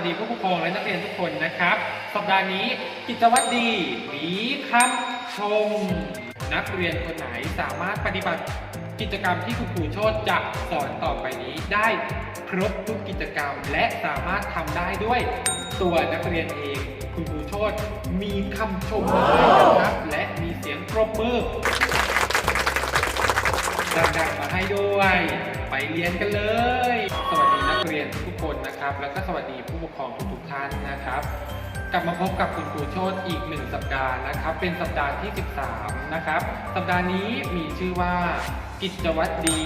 วัสดีผู้ปกครองและนักเรียนทุกคนนะครับ สัปดาห์นี้กิจวัตรดีมีคำชม นักเรียนคนไหนสามารถปฏิบัติกิจกรรมที่คุณครูโชตจะสอนต่อไปนี้ได้ครบทุกกิจกรรมและสามารถทำได้ด้วยตัวนักเรียนเอง คุณครูโชตมีคำชมนะครับและมีเสียงปรบมือดังๆมาให้ด้วย ไปเรียนกันเลย สวัสดี นักเรียนทุกคนนะครับ แล้วก็สวัสดีผู้ปกครองทุกๆท่านนะครับ กลับมาพบกับคุณครูโชตอีกหนึ่งสัปดาห์นะครับ เป็นสัปดาห์ที่ 13 นะครับ สัปดาห์นี้มีชื่อว่า กิจวัตรดี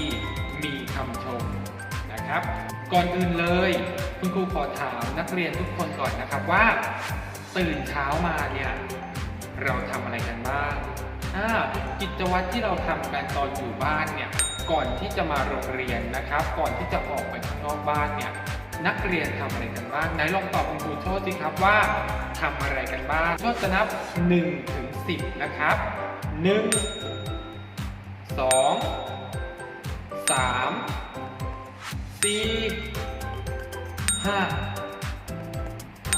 มีคำชมนะครับ ก่อนอื่นเลย คุณครูขอถามนักเรียนทุกคนก่อนนะครับว่า ตื่นเช้ามาเนี่ยเราทำอะไรกันบ้างกิจวัตรที่เราทำกันตอนอยู่บ้านเนี่ย ก่อนที่จะมาโรงเรียนนะครับ ก่อนที่จะออกไปข้างนอกบ้านเนี่ยนักเรียนทำอะไรกันบ้างไหนลองตอบคุณครูโชติสิครับว่าทำอะไรกันบ้างโชติจะนับ1ถึง10 นะครับ 1 2 3 4 5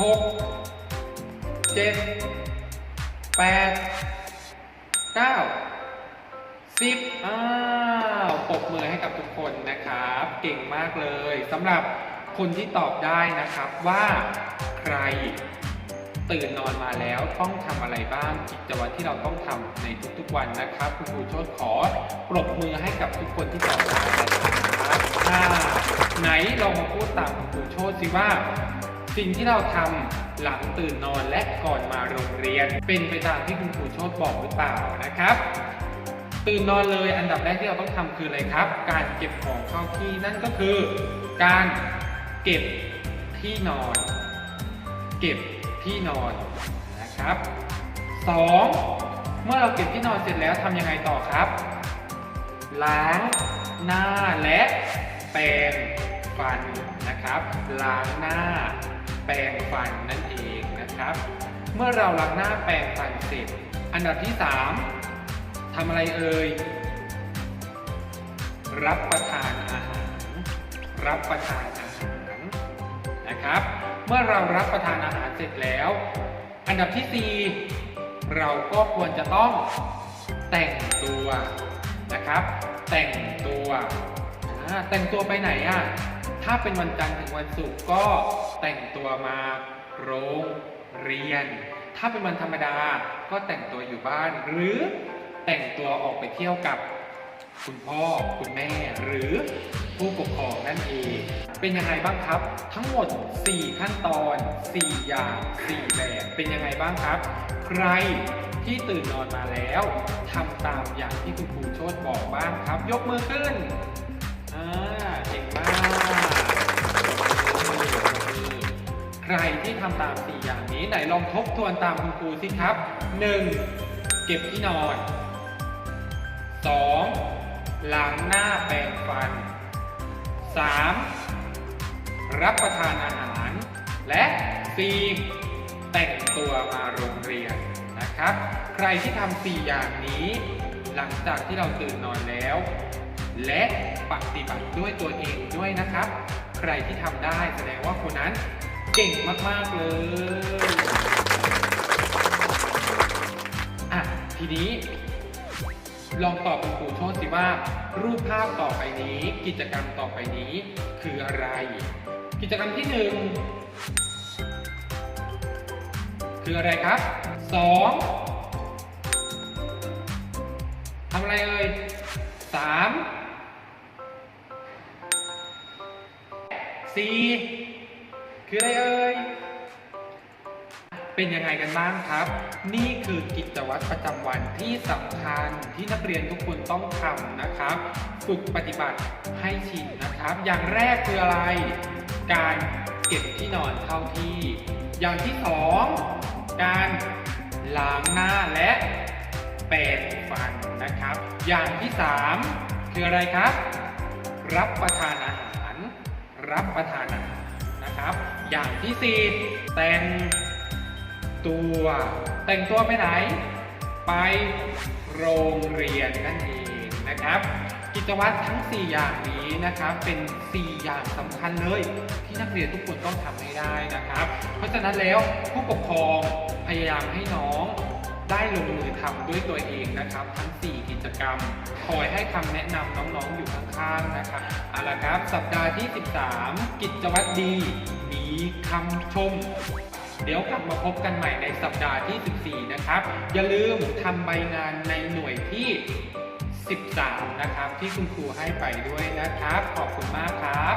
6เจ็ดแปดเก้า สิบอ้าวปรบมือให้กับทุกคนนะครับ เก่งมากเลยสำหรับคนที่ตอบได้นะครับว่าใครตื่นนอนมาแล้วต้องทำอะไรบ้างกิจวัตรที่เราต้องทำในทุกๆวันนะครับ คุณครูโชตขอปรบมือให้กับทุกคนที่ตอบได้นะครับอ่าไหนลองมาพูดตามคุณครูโชตสิว่า สิ่งที่เราทำหลังตื่นนอนและก่อนมาโรงเรียน เป็นไปตามที่คุณครูโชตบอกหรือเปล่านะครับ ตื่นนอนเลยอันดับแรกที่เราต้องทำคืออะไรครับ การเก็บของเข้าที่นั่นก็คือ การเก็บที่นอน เก็บที่นอนนะครับสองเมื่อเราเก็บที่นอนเสร็จแล้วทำยังไงต่อครับ ล้างหน้าและแปรงฟันนะครับ ล้างหน้าแปรงฟันนั่นเองนะครับ เมื่อเราล้างหน้าแปรงฟันเสร็จ อันดับที่ 3 ทำอะไรเอ่ย รับประทานอาหาร รับประทานอาหารนะครับ เมื่อเรารับประทานอาหารเสร็จแล้ว อันดับที่ 4 เราก็ควรจะต้องแต่งตัวนะครับ แต่งตัวแต่งตัวไปไหนอะถ้าเป็นวันจันทร์ถึงวันศุกร์ก็แต่งตัวมาโรงเรียน ถ้าเป็นวันธรรมดาก็แต่งตัวอยู่บ้านหรือ แต่งตัวออกไปเที่ยวกับคุณพ่อคุณแม่หรือผู้ปกครองนั่นเอง เป็นยังไงบ้างครับ ทั้งหมด 4 ขั้นตอน 4 อย่าง 4 แบบ เป็นยังไงบ้างครับ ใครที่ตื่นนอนมาแล้วทำตามอย่างที่คุณครูโชตบอกบ้างครับ ยกมือขึ้นอ่าเก่งมากใครที่ทำตาม 4 อย่างนี้ไหนลองทบทวนตามคุณครูสิครับ 1. เก็บที่นอน ล้างหน้าแปรงฟัน 3. รับประทานอาหาร และ 4. แต่งตัวมาโรงเรียนนะครับ ใครที่ทำ4อย่างนี้ หลังจากที่เราตื่นนอนแล้ว และปฏิบัติด้วยตัวเองด้วยนะครับ ใครที่ทำได้แสดงว่าคนนั้นเก่งมาก ๆ เลยอะทีนี้ ลองตอบคุณครูโชติสิว่า รูปภาพต่อไปนี้ กิจกรรมต่อไปนี้คืออะไร กิจกรรมที่หนึ่งคืออะไรครับสองทำอะไรเอ่ยสามสี่คืออะไรเอ่ย เป็นยังไงกันบ้างครับ นี่คือกิจวัตรประจำวันที่สำคัญที่นักเรียนทุกคนต้องทำนะครับ ฝึกปฏิบัติให้ชินนะครับ อย่างแรกคืออะไร การเก็บที่นอนเข้าที่ อย่างที่สองการล้างหน้าและแปรงฟันนะครับ อย่างที่สามคืออะไรครับ รับประทานอาหาร รับประทานอาหารนะครับ อย่างที่สี่แต่ง ตัว แต่งตัวไปไหน ไปโรงเรียนนั่นเองนะครับ กิจวัตรทั้ง 4 อย่างนี้นะครับ เป็น 4 อย่างสำคัญเลย ที่นักเรียนทุกคนต้องทำให้ได้นะครับ เพราะฉะนั้นแล้วผู้ปกครองพยายามให้น้องได้ลงมือทำด้วยตัวเองนะครับ ทั้ง 4 กิจกรรม คอยให้คำแนะนำน้องๆอยู่ข้างๆนะครับเอาละครับ สัปดาห์ที่ 13 กิจวัตรดี มีคำชม เดี๋ยวกลับมาพบกันใหม่ในสัปดาห์ที่ 14 นะครับ อย่าลืมทำใบงานในหน่วยที่ 13 นะครับ ที่คุณครูให้ไปด้วยนะครับ ขอบคุณมากครับ